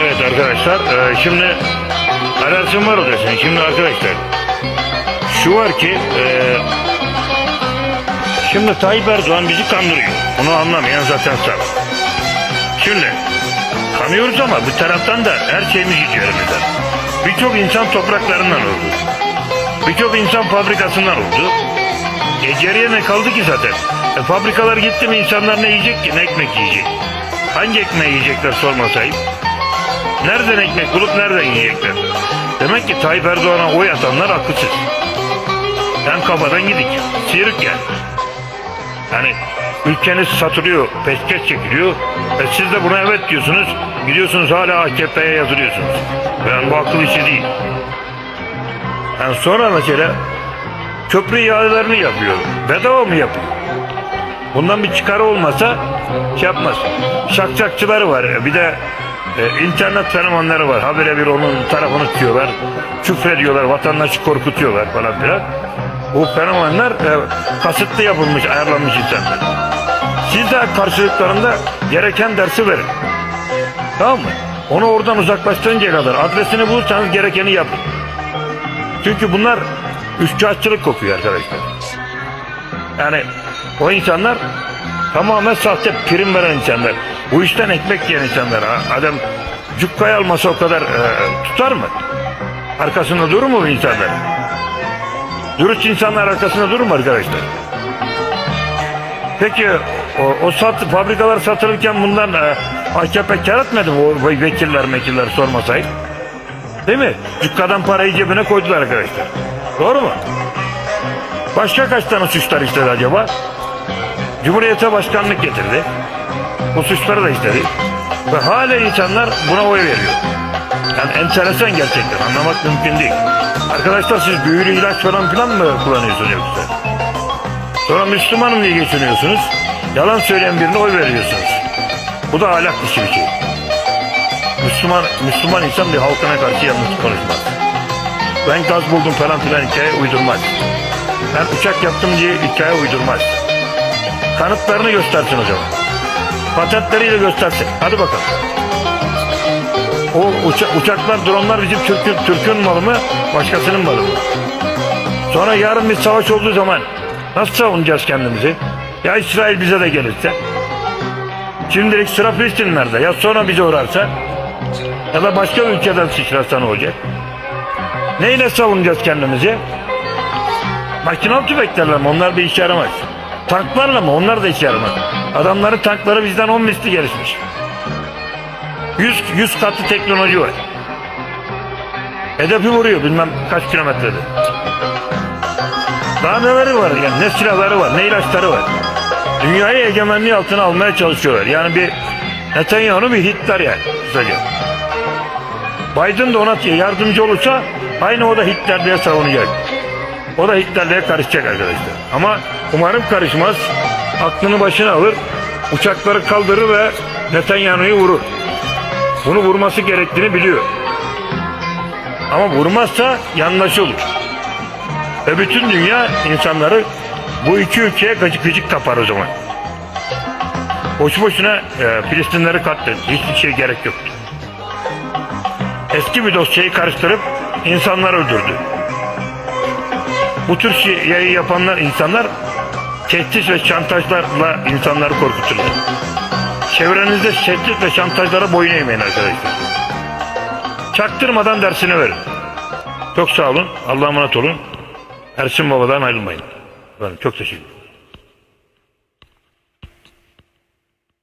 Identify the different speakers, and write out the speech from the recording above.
Speaker 1: Evet arkadaşlar e, şimdi alerjim var odasın. Şimdi arkadaşlar şu var ki e, şimdi Tayyip Erdoğan bizi kandırıyor. Bunu anlamayan zaten sağ. Şimdi kanıyoruz ama bir taraftan da her şeyimiz gidiyor elimizden. Birçok insan topraklarından oldu. Birçok insan fabrikasından oldu. E geriye ne kaldı ki zaten? E, fabrikalar gitti mi insanlar ne yiyecek ki? Ne ekmek yiyecek? Hangi ekmeği yiyecekler sormasayım? Nereden ekmek bulup nereden yiyecekler? Demek ki Tayyip Erdoğan'a oy atanlar akılsız. Ben kafadan gidik. Siyrük yani. Yani ülkeniz satılıyor, peşkeş çekiliyor. E siz de buna evet diyorsunuz. Gidiyorsunuz hala AKP'ye yazılıyorsunuz. Ben bu akıl işi değil. Yani sonra mesela köprü ihalelerini yapıyor. Bedava mı yapıyor? Bundan bir çıkarı olmasa şey yapmaz. Şakşakçıları var. Bir de e, internet fenomenleri var. Habire bir onun tarafını tutuyorlar. Küfrediyorlar. Vatandaşı korkutuyorlar falan filan. Bu fenomenler e, kasıtlı yapılmış, ayarlanmış insanlar. Siz de karşılıklarında gereken dersi verin. Tamam mı? Onu oradan uzaklaştırıncaya kadar adresini bulursanız gerekeni yapın. Çünkü bunlar üçkağıtçılık kokuyor arkadaşlar. Yani o insanlar tamamen sahte prim veren insanlar. Bu işten ekmek yiyen insanlar. Adam cukkayı almasa o kadar e, tutar mı? Arkasında durur mu bu insanlar? Dürüst insanlar arkasında durur mu arkadaşlar? Peki o, o sat, fabrikalar satılırken bundan e, AKP kar etmedi mi o vekiller mekiller sormasaydı? Değil mi? Cukkadan parayı cebine koydular arkadaşlar. Doğru mu? Başka kaç tane suçlar işledi acaba? Cumhuriyete başkanlık getirdi. Bu suçları da işledi. Ve hala insanlar buna oy veriyor. Yani enteresan gerçekten anlamak mümkün değil. Arkadaşlar siz büyülü ilaç falan filan mı kullanıyorsunuz yoksa? Sonra Müslümanım diye geçiniyorsunuz. Yalan söyleyen birine oy veriyorsunuz. Bu da ahlak dışı bir şey. Müslüman, Müslüman insan bir halkına karşı yanlış konuşmaz. Ben gaz buldum falan filan hikaye uydurmaz. Ben uçak yaptım diye hikaye uydurmaz. Kanıtlarını göstersin zaman. Patentleriyle göstersin. Hadi bakalım. O uça- uçaklar, dronlar bizim Türk'ün Türk'ün malı mı, başkasının malı mı? Sonra yarın bir savaş olduğu zaman nasıl savunacağız kendimizi? Ya İsrail bize de gelirse? Şimdilik sıra Filistinlerde. Ya sonra bize uğrarsa? Ya da başka ülkeden sıçrarsa ne olacak? Neyle savunacağız kendimizi? Makinalı tüfeklerle mi? Onlar bir işe yaramaz. Tanklarla mı? Onlar da işe yaramaz. Adamların tankları bizden 10 misli gelişmiş. 100, 100 katlı teknoloji var. Hedefi vuruyor bilmem kaç kilometrede. Daha neleri var yani ne silahları var ne ilaçları var. Dünyayı egemenliği altına almaya çalışıyorlar. Yani bir Netanyahu bir Hitler yani kısaca. Biden de ona yardımcı olursa aynı o da Hitlerliğe savunacak. O da Hitlerliğe karışacak arkadaşlar. Ama umarım karışmaz. Aklını başına alır. Uçakları kaldırır ve Netanyahu'yu vurur. Bunu vurması gerektiğini biliyor. Ama vurmazsa yanlış olur. Ve bütün dünya insanları bu iki ülkeye gıcık gıcık kapar o zaman. Boş boşuna e, Filistinleri katletti. Hiçbir şey gerek yoktu. Eski bir dosyayı karıştırıp insanlar öldürdü. Bu tür şeyi yapanlar insanlar tehdit ve şantajlarla insanları korkuturlar. Çevrenizde tehdit ve şantajlara boyun eğmeyin arkadaşlar. Çaktırmadan dersini verin. Çok sağ olun. Allah'a emanet olun. Ersin Baba'dan ayrılmayın. Efendim, çok teşekkür ederim.